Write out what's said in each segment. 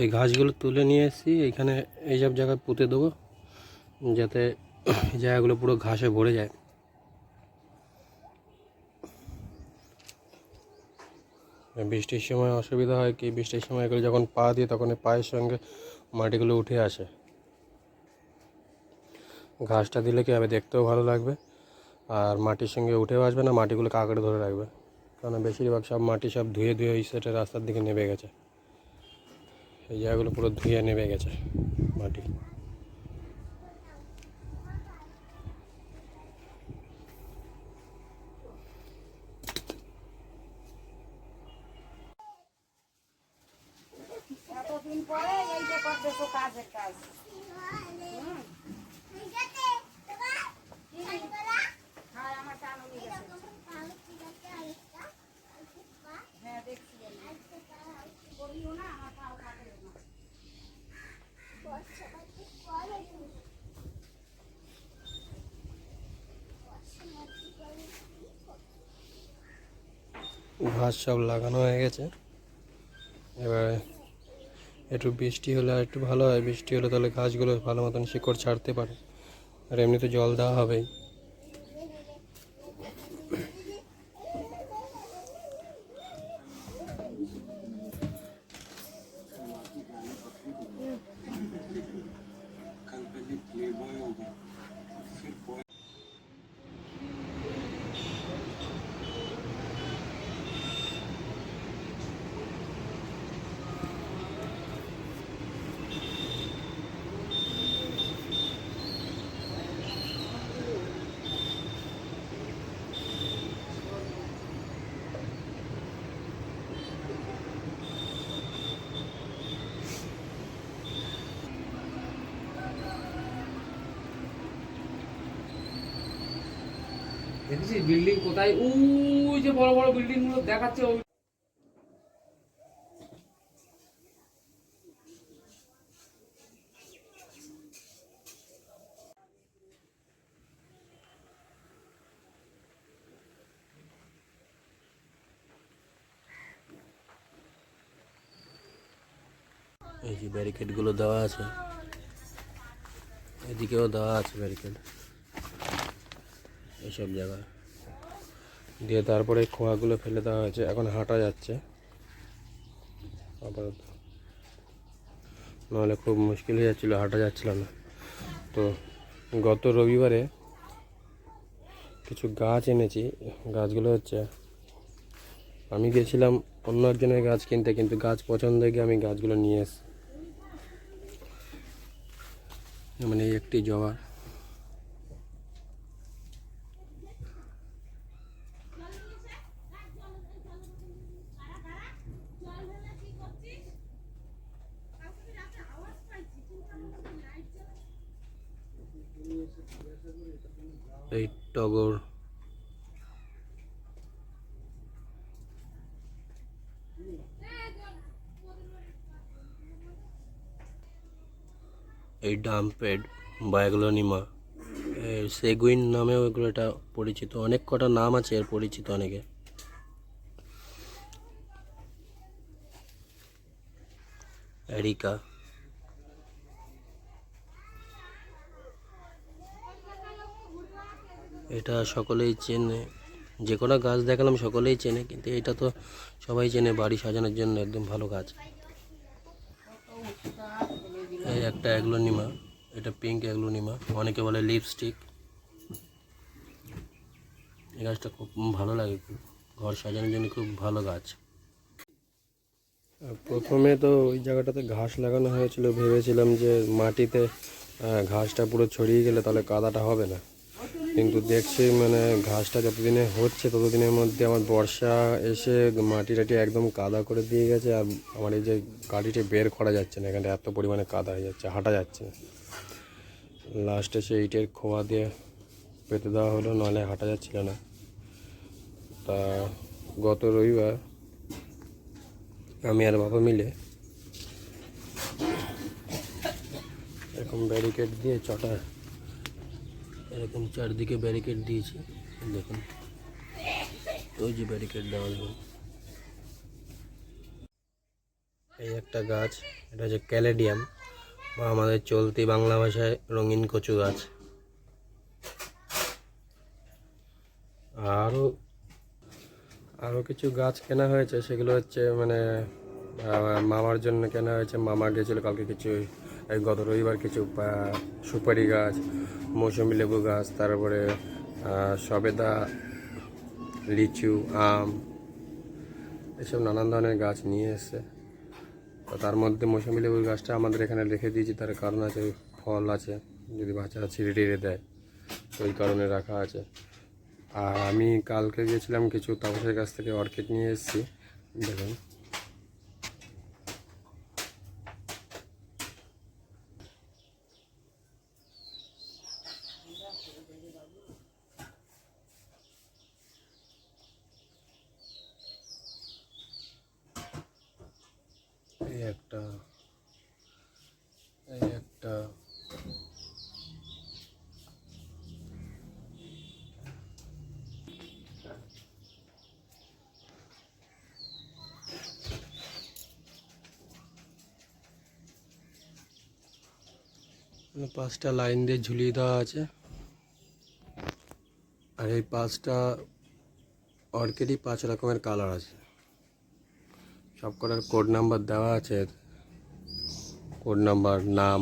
এই ঘাসগুলো তুলে নিয়ে এসেছি। এইখানে এইসব জায়গায় পুঁতে দেবো, যাতে জায়গাগুলো পুরো ঘাসে ভরে যায়। বৃষ্টির সময় অসুবিধা হয় কি? বৃষ্টির সময় এগুলো যখন পা দিই তখন পায়ের সঙ্গে মাটিগুলো উঠে আসে। ঘাসটা দিলে কি হবে? দেখতেও ভালো লাগবে। আর মাটির সঙ্গে উঠেও আসবে না মাটিগুলো কাঁকড়ে ধরে রাখবে। কারণ বেশিরভাগ সব মাটি সব ধুয়ে ধুয়ে ওই সাইডে রাস্তার দিকে নেমে গেছে। এই জায়গাগুলো পুরো ধুয়ে নেমে গেছে মাটি। এতদিন পরে এই যে করতেছো কাজের কাজ হুম। হ্যাঁ, আমার টান উড়ে গেছে। হ্যাঁ, দেখছি আমি। করিও না, আমার পাও কাটে না। ঘাস সব লাগানো হয়ে গেছে। এবারে একটু বৃষ্টি হলে আর একটু ভালো হয়। বৃষ্টি হলে তাহলে গাছগুলো ভালো মতন শিকড় ছাড়তে পারে। আর এমনিতে জল দেওয়া হবেই। দেখেছিস বিল্ডিং কোথায়? ওই যে বড় বড় বিল্ডিংগুলো দেখাচ্ছে ওই এই যে ব্যারিকেডগুলো দেওয়া আছে। এদিকেও দেওয়া আছে ব্যারিকেড এইসব জায়গায়। দিয়ে তারপরে খোয়াগুলো ফেলে দেওয়া হয়েছে। এখন হাঁটা যাচ্ছে। আপাতত। নাহলে খুব মুশকিল হয়ে যাচ্ছিল, হাঁটা যাচ্ছিল না। তো গত রবিবারে কিছু গাছ এনেছি। গাছগুলো হচ্ছে, আমি গেছিলাম অন্য একজনের গাছ কিনতে, কিন্তু গাছ পছন্দ হয়ে গিয়ে আমি গাছগুলো নিয়ে এসেছি মানে একটি জবা এই টগর। এই ডাম্পেড বায়োগ্লোনিমা সেগুইন নামেও এগুলো এটা পরিচিত। অনেক কটা নাম আছে, এর পরিচিত অনেকে। এরিকা। এটা সকলেই চেনে। যে কোনো গাছ দেখালাম সকলেই চেনে, কিন্তু এটা তো সবাই চেনে, বাড়ি সাজানোর জন্য একদম ভালো গাছ। এই একটা অ্যাগলোনিমা, এটা পিঙ্ক অ্যাগ্লোনিমা, অনেকে বলে লিপস্টিক এই গাছটা খুব ভালো লাগে, খুব ঘর সাজানোর জন্য খুব ভালো গাছ। প্রথমে তো ওই জায়গাটাতে ঘাস লাগানো হয়েছিল, ভেবেছিলাম যে মাটিতে ঘাসটা পুরো ছড়িয়ে গেলে তাহলে কাদাটা হবে না। কিন্তু দেখছি মানে ঘাসটা যতদিনে হচ্ছে ততদিনের মধ্যে আমার বর্ষা এসে মাটি টাটি একদম কাদা করে দিয়ে গেছে আর আমার এই যে গাড়িটি বের করা যাচ্ছে না এখানে এত পরিমাণে কাদা হয়ে যাচ্ছে, হাঁটা যাচ্ছে লাস্টে সে ইটের খোয়া দিয়ে পেতে দেওয়া হলো, নাহলে হাঁটা যাচ্ছিল না। তা গত রবিবার আমি আর বাবা মিলে এরকম ব্যারিকেড দিয়ে চটা এরকম চারদিকে ব্যারিকেড দিয়েছি। দেখুন। ওই যে ব্যারিকেড দেওয়া দেখুন এই একটা গাছ, এটা হচ্ছে ক্যালেডিয়াম বা আমাদের চলতি বাংলা ভাষায় রঙিন কচু গাছ। আরও আরও কিছু গাছ কেনা হয়েছে, সেগুলো হচ্ছে মানে মামার জন্য কেনা হয়েছে, মামা গেছিল কালকে কিছু গত রবিবার কিছু সুপারি গাছ, মৌসুমি লেবু গাছ, তারপরে সবেদা, লিচু, আম, এসব নানান ধরনের গাছ নিয়ে এসছে। তো তার মধ্যে মৌসুমি লেবুর গাছটা আমাদের এখানে রেখে দিয়েছি, তার কারণ আছে ফল আছে, যদি বাচ্চারা ছিঁড়ে টিড়ে দেয়, তো ওই কারণে রাখা আছে। আর আমি কালকে গিয়েছিলাম কিছু তাপসের কাছ থেকে অর্কিড নিয়ে এসেছি, দেখুন এই একটা এই একটা মানে পাঁচটা লাইন দিয়ে ঝুলিয়ে দেওয়া আছে। আর এই পাঁচটা অর্কিডই পাঁচ রকমের কালার আছে। সব কটার কোড নাম্বার দেওয়া আছে। কোড নাম্বার, নাম।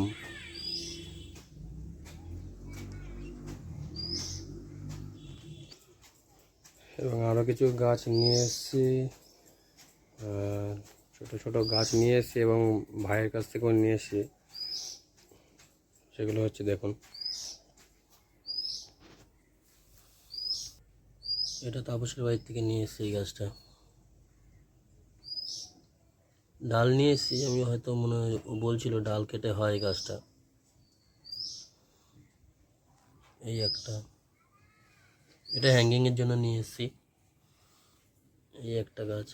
এবং আরও কিছু গাছ নিয়ে এসেছি। ছোট ছোট গাছ নিয়ে এসেছি এবং ভাইয়ের কাছ থেকেও নিয়ে এসেছি। সেগুলো হচ্ছে দেখুন। এটা তাপসের বাড়ির থেকে নিয়ে এসেছি এই গাছটা। ডাল নিয়ে এসেছি, আমি হয়তো মনে বলছিল ডাল কেটে হয় গাছটা। এই একটা। এটা হ্যাঙ্গিংয়ের জন্য নিয়ে এসেছি। এই একটা গাছ।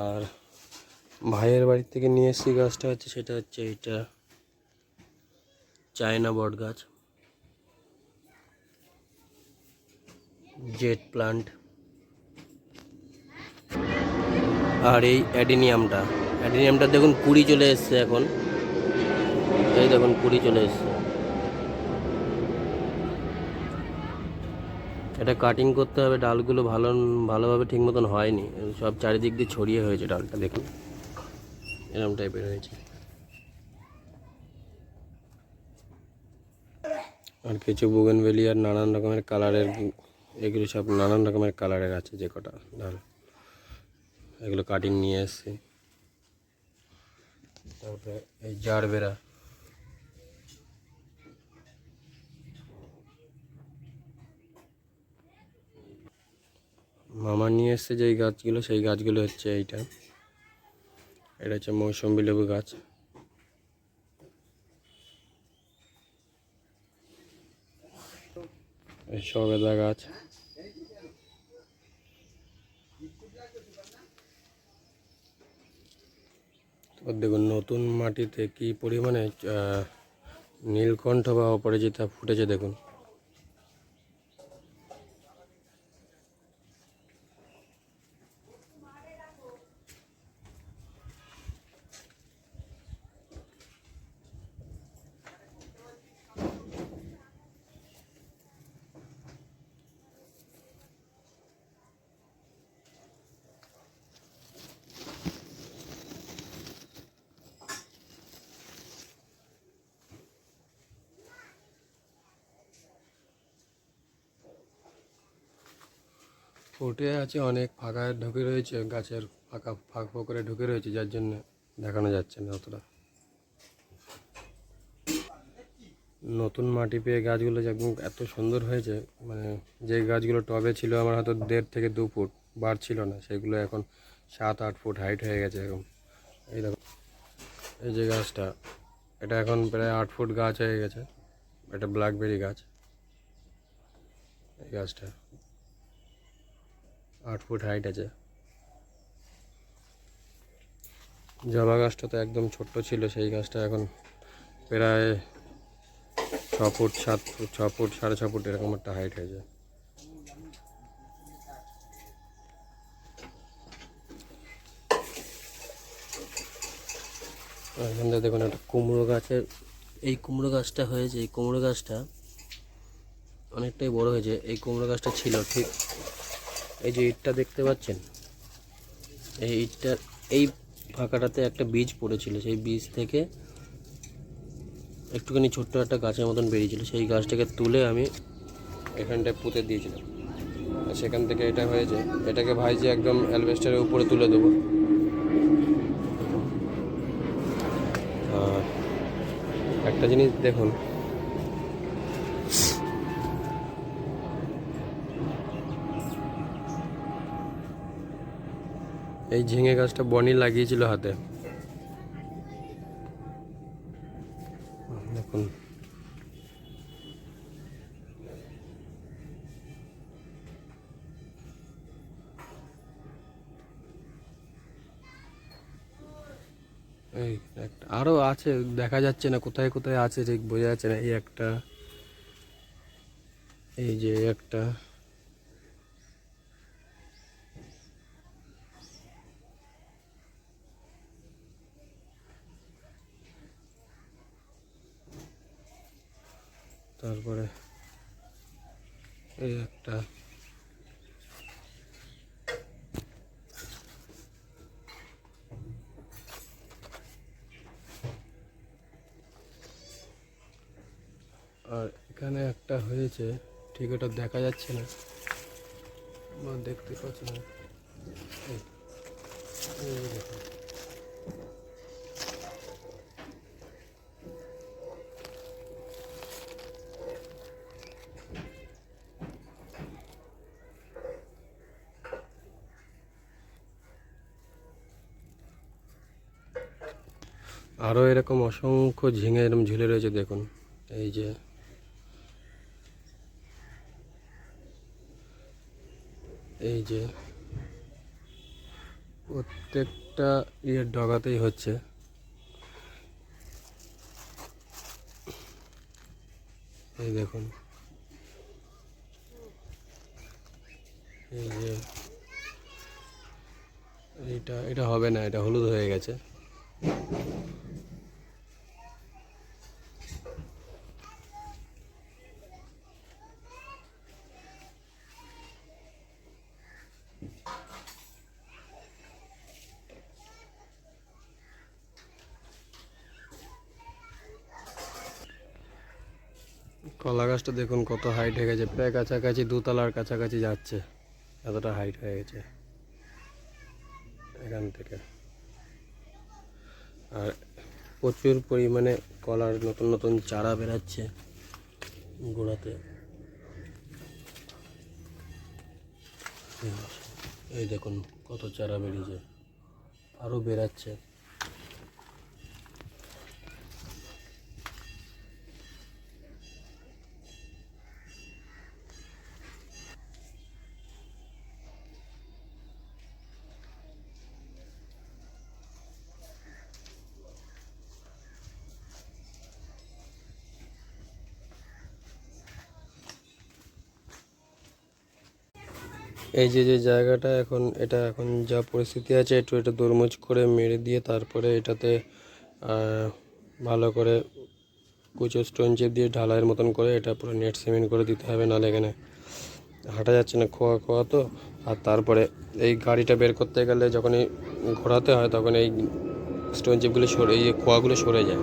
আর ভাইয়ের বাড়ি থেকে নিয়ে এসেছি গাছটা হচ্ছে, সেটা হচ্ছে এইটা চায়না বট গাছ। Jet plant. আর এই অ্যাডিনিয়ামটা অ্যাডিনিয়ামটা দেখুন, কুড়ি চলে এসছে এখন। এই দেখুন, কুড়ি চলে এসছে। এটা কাটিং করতে হবে, ডালগুলো ভালো, ভালোভাবে ঠিক মতন হয়নি। সব চারিদিক দিয়ে ছড়িয়ে হয়েছে ডালটা, দেখুন। এরকম টাইপের হয়েছে। আর কিছু বুগেনভেলি আর নানান রকমের কালারের এগুলো সব নানান রকমের কালারের আছে যে কটা ডাল। এগুলো কাটিং নিয়ে এসছি। তারপরে এই জারবেরা মামা নিয়ে এসছে যেই গাছগুলো, সেই গাছগুলো হচ্ছে এইটা। এটা হচ্ছে মৌসুম্বি লেবু গাছ। সবেদা গাছ। দেখুন, নতুন মাটিতে কি পরিমাণে নীলকণ্ঠ বা অপরাজিতা ফুটেছে দেখুন। ফুটে আছে, অনেক ফাঁকা ঢুকে রয়েছে, গাছের ফাঁকা ফাঁক করে ঢুকে রয়েছে, যার জন্য দেখানো যাচ্ছে না অতটা। নতুন মাটি পেয়ে গাছগুলো যে একদম এত সুন্দর হয়েছে মানে যে গাছগুলো টবে ছিল আমার হয়তো দেড় থেকে দু ফুট বার ছিল না, সেগুলো এখন সাত, আট ফুট হাইট হয়ে গেছে এরকম এই দেখো, এই যে গাছটা, এটা এখন প্রায় আট ফুট গাছ হয়ে গেছে, এটা ব্ল্যাকবেরি গাছ। এই গাছটা। আট ফুট হাইট আছে। জবা গাছটা তো একদম ছোট্ট ছিল, সেই গাছটা এখন প্রায় ছ ফুট সাত ফুট, ছ ফুট, সাড়ে ছ ফুট এরকম একটা হাইট হয়েছে। এখানটা দেখুন একটা কুমড়ো গাছের, এই কুমড়ো গাছটা হয়েছে, এই কুমড়ো গাছটা অনেকটাই বড় হয়েছে, এই কুমড়ো গাছটা ছিল ঠিক এই যে ইটটা দেখতে পাচ্ছেন? এই ইটটার এই ফাঁকাটাতে একটা বীজ পড়েছিল। সেই বীজ থেকে একটুখানি ছোট্ট একটা গাছের মতন বেরিয়েছিল। সেই গাছটাকে তুলে আমি এখানটায় পুঁতে দিয়েছিলাম। আর সেখান থেকে এটা হয়েছে, এটাকে ভাইজি একদম অ্যালবেস্টারের উপরে তুলে দেবো। একটা জিনিস দেখুন এই ঝিঙে গাছটা বনি লাগিয়েছিল হাতে। দেখুন। এই একটা, আরও আছে, দেখা যাচ্ছে না কোথায় কোথায় আছে, ঠিক বোঝা যাচ্ছে না। এই একটা, এই যে একটা তারপরে এই একটা। আর এখানে একটা হয়েছে, ঠিক ওটা দেখা যাচ্ছে না। বা দেখতে পাচ্ছি না? আরও এরকম অসংখ্য ঝিঙে এরকম ঝুলে রয়েছে, দেখুন। এই যে। এই যে। প্রত্যেকটা ইয়ের ডগাতেই হচ্ছে। এই দেখুন। এই যে। এইটা, এটা হবে না, এটা হলুদ হয়ে গেছে। কলা গাছটা দেখুন কত হাইট হয়ে গেছে। প্রায় কাছাকাছি দুতলার কাছাকাছি যাচ্ছে। এতটা হাইট হয়ে গেছে। এখান থেকে। আর প্রচুর পরিমাণে কলার নতুন নতুন চারা বেরাচ্ছে গোড়াতে। এই দেখুন কত চারা বেরিয়েছে। আরও বেরাচ্ছে। এই যে যে জায়গাটা এখন, এটা এখন যা পরিস্থিতি আছে, একটু এটা দরমুজ করে মেরে দিয়ে তারপরে এটাতে ভালো করে কুচো স্টোন চেপ দিয়ে ঢালাইয়ের মতন করে এটা পুরো নেট সিমেন্ট করে দিতে হবে নাহলে এখানে হাঁটা যাচ্ছে না খোয়া খোয়া তো। আর তারপরে এই গাড়িটা বের করতে গেলে যখনই ঘোরাতে হয়, তখন এই স্টোন চিপগুলো সরে, এই খোয়াগুলো সরে যায়।